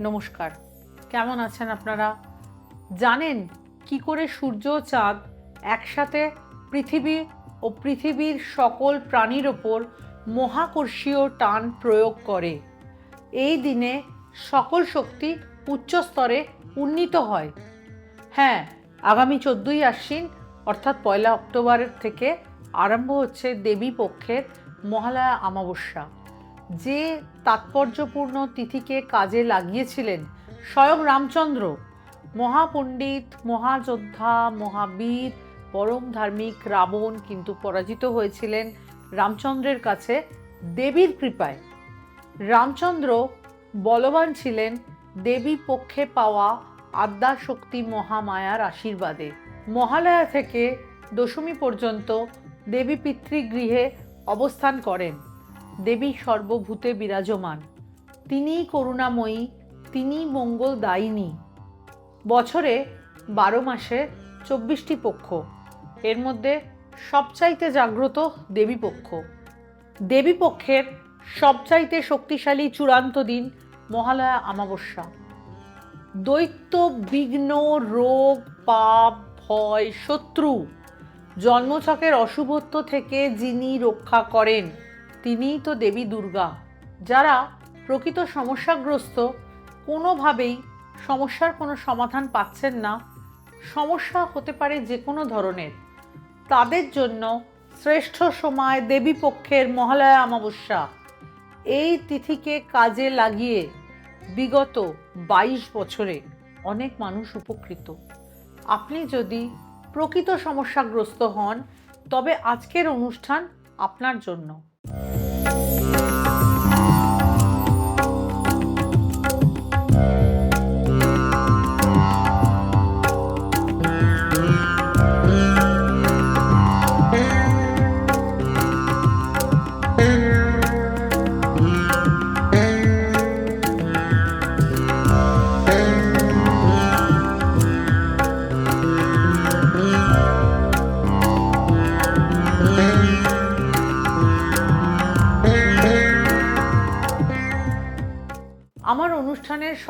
নমস্কার। কেমন আছেন আপনারা? জানেন কি করে সূর্য চাঁদ একসাথে পৃথিবী ও পৃথিবীর সকল প্রাণীর ওপর মহাকর্ষীয় টান প্রয়োগ করে। এই দিনে সকল শক্তি উচ্চ স্তরে উন্নীত হয়। হ্যাঁ আগামী চোদ্দই আশ্বিন, অর্থাৎ পয়লা অক্টোবরের থেকে আরম্ভ হচ্ছে দেবী পক্ষের মহালয়া অমাবস্যা। যে তাৎপর্যপূর্ণ তিথিকে কাজে লাগিয়েছিলেন স্বয়ং রামচন্দ্র, মহাপণ্ডিত, মহাযোদ্ধা, মহাবীর, পরম ধার্মিক রাবণ কিন্তু পরাজিত হয়েছিলেন রামচন্দ্রের কাছে দেবীর কৃপায়। রামচন্দ্র বলবান ছিলেন দেবী পক্ষে পাওয়া আদ্যাশক্তি মহামায়ার আশীর্বাদে। মহালয়া থেকে দশমী পর্যন্ত দেবী পিতৃগৃহে অবস্থান করেন। দেবী সর্বভূতে বিরাজমান। তিনিই করুণাময়ী, তিনিই মঙ্গলদায়িনী বছরে বারো মাসে চব্বিশটি পক্ষ। এর মধ্যে সবচাইতে জাগ্রত দেবীপক্ষ দেবীপক্ষের সবচাইতে শক্তিশালী চূড়ান্ত দিন মহালয়া অমাবস্যা। দৈত্য, বিঘ্ন, রোগ, পাপ, ভয়, শত্রু জন্মছকের অশুভত্ব থেকে যিনি রক্ষা করেন। তিনিই তো দেবী দুর্গা, যারা প্রকৃত সমস্যাগ্রস্ত, কোনোভাবেই সমস্যার কোনো সমাধান পাচ্ছেন না। সমস্যা হতে পারে যে কোনো ধরনের। তাদের জন্য শ্রেষ্ঠ সময় দেবী পক্ষের মহালয়া অমাবস্যা। এই তিথিকে কাজে লাগিয়ে বিগত বাইশ বছরে অনেক মানুষ উপকৃত। আপনি যদি প্রকৃত সমস্যাগ্রস্ত হন, তবে আজকের অনুষ্ঠান আপনার জন্য।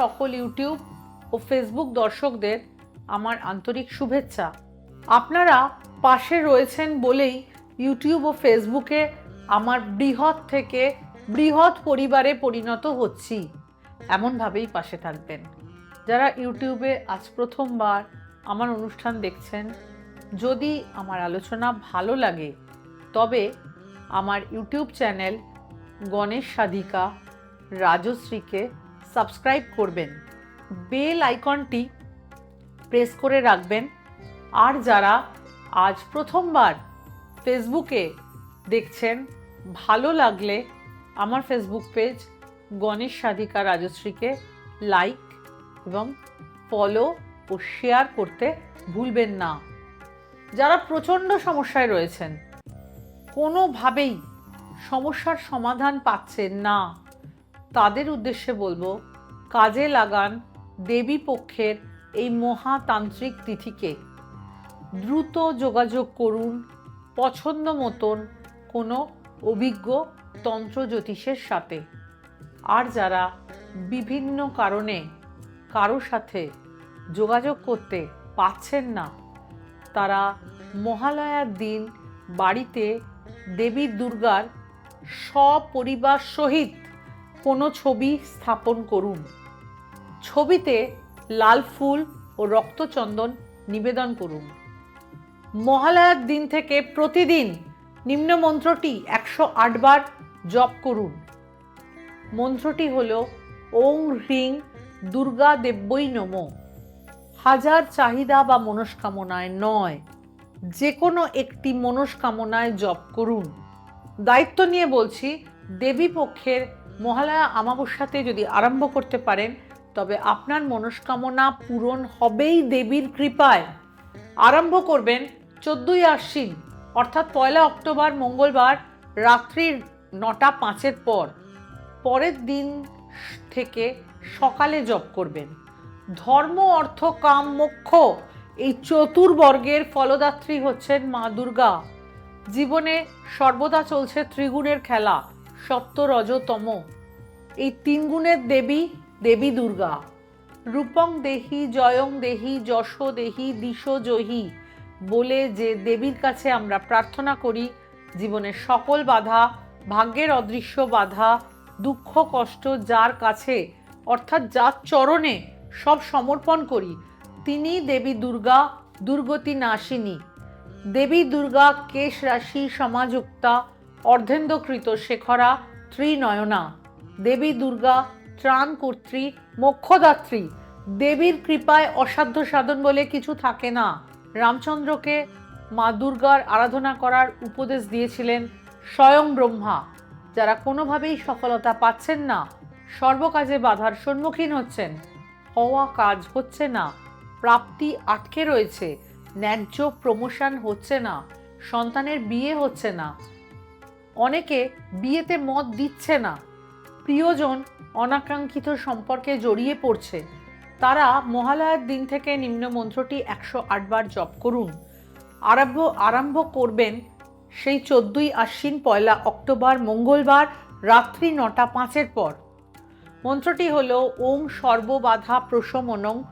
সকল ইউটিউব ও ফেসবুক দর্শকদের আমার আন্তরিক শুভেচ্ছা। আপনারা পাশে রয়েছেন বলেই ইউটিউব ও ফেসবুকে আমার বৃহৎ থেকে বৃহৎ পরিবারে পরিণত হচ্ছি। এমনভাবেই পাশে থাকবেন। যারা ইউটিউবে আজ প্রথমবার আমার অনুষ্ঠান দেখছেন, যদি আমার আলোচনা ভালো লাগে, তবে আমার ইউটিউব চ্যানেল গণেশ সাধিকা রাজশ্রীকে সাবস্ক্রাইব করবেন। বেল আইকনটি প্রেস করে রাখবেন। আর যারা আজ প্রথমবার ফেসবুকে দেখছেন, ভালো লাগলে আমার ফেসবুক পেজ গণেশ সাধিকা রাজশ্রীকে লাইক এবং ফলো ও শেয়ার করতে ভুলবেন না। যারা প্রচণ্ড সমস্যায় রয়েছেন, কোনোভাবেই সমস্যার সমাধান পাচ্ছেন না। তাদের উদ্দেশ্যে বলব, কাজে লাগান দেবী পক্ষের এই মহাতান্ত্রিক তিথিকে। দ্রুত যোগাযোগ করুন, পছন্দ মতন কোনো অভিজ্ঞ তন্ত্র জ্যোতিষের সাথে। আর যারা বিভিন্ন কারণে কারও সাথে যোগাযোগ করতে পাচ্ছেন না, তারা মহালয়ার দিন বাড়িতে দেবী দুর্গার সপরিবার সহিত কোনো ছবি স্থাপন করুন। ছবিতে লাল ফুল ও রক্তচন্দন নিবেদন করুন। মহালয়ার দিন থেকে প্রতিদিন নিম্ন মন্ত্রটি একশো বার জপ করুন। মন্ত্রটি হল, ওং হ্রিং দুর্গা দেব্যই নম। হাজার চাহিদা বা মনস্কামনায় নয়। যে কোনো একটি মনস্কামনায় জপ করুন। দায়িত্ব নিয়ে বলছি, দেবী পক্ষের মহালয়া অমাবস্যাতে যদি আরম্ভ করতে পারেন, তবে আপনার মনস্কামনা পূরণ হবেই দেবীর কৃপায়। আরম্ভ করবেন চোদ্দই আশ্বিন, অর্থাৎ পয়লা অক্টোবর, মঙ্গলবার, রাত্রির নটা পাঁচের পর। পরের দিন থেকে সকালে জপ করবেন। ধর্ম, অর্থ, কাম, মোক্ষ, এই চতুর্বর্গের ফলদাত্রী হচ্ছেন মা দুর্গা। জীবনে সর্বদা চলছে ত্রিগুণের খেলা। সত্য রজ তম এই তিন গুণের দেবী দেবী দুর্গা। রূপং দেহি, জয়ং দেহি, যশ দেহি, দিশ জহি বলে যে দেবীর কাছে আমরা প্রার্থনা করি জীবনের সকল বাধা, ভাগ্যের অদৃশ্য বাধা, দুঃখ, কষ্ট যার কাছে, অর্থাৎ যার চরণে সব সমর্পণ করি, তিনি দেবী দুর্গা, দুর্গতি নাশিনী। দেবী দুর্গা, কেশ রাশি, সমাযুক্তা অর্ধেন্দ্রকৃত শেখরা ত্রিনয়না, দেবী দুর্গা ত্রাণকর্ত্রী মোক্ষদাত্রী। দেবীর কৃপায় অসাধ্য সাধন বলে কিছু থাকে না। রামচন্দ্রকে মা দুর্গার আরাধনা করার উপদেশ দিয়েছিলেন স্বয়ং ব্রহ্মা। যারা কোনোভাবেই সফলতা পাচ্ছেন না, সর্বকাজে বাধার সম্মুখীন হচ্ছেন। হওয়া কাজ হচ্ছে না, প্রাপ্তি আটকে রয়েছে, ন্যায্য প্রমোশন হচ্ছে না, সন্তানের বিয়ে হচ্ছে না। অনেকে বিয়েতে মত দিচ্ছে না। প্রিয়জন অনাকাঙ্ক্ষিত সম্পর্কে জড়িয়ে পড়ছে। তারা মহালয়ার দিন থেকে নিম্ন মন্ত্রটি একশো আটবার জপ করুন। আরম্ভ আরম্ভ করবেন সেই চোদ্দই আশ্বিন পয়লা অক্টোবর মঙ্গলবার রাত্রি নটা পাঁচের পর। মন্ত্রটি হল ওম সর্ববাধা প্রশমনং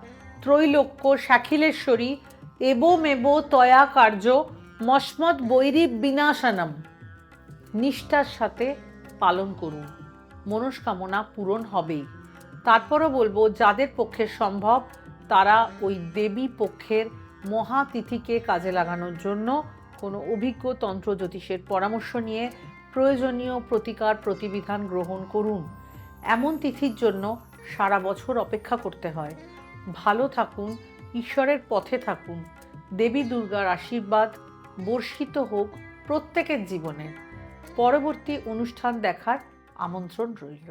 ত্রৈলোক্য শাখিলেশ্বরী এবমেব তয়া কার্য মসমদ বৈরী বিনাশানম। নিষ্ঠার সাথে পালন করুন। মনস্কামনা পূরণ হবেই তারপরও বলব, যাদের পক্ষে সম্ভব, তারা ওই দেবী পক্ষের মহাতিথিকে কাজে লাগানোর জন্য কোনো অভিজ্ঞ তন্ত্র জ্যোতিষের পরামর্শ নিয়ে প্রয়োজনীয় প্রতিকার প্রতিবিধান গ্রহণ করুন। এমন তিথির জন্য সারা বছর অপেক্ষা করতে হয়। ভালো থাকুন, ঈশ্বরের পথে থাকুন। দেবী দুর্গার আশীর্বাদ বর্ষিত হোক প্রত্যেকের জীবনে। পরবর্তী অনুষ্ঠান দেখার আমন্ত্রণ রইল।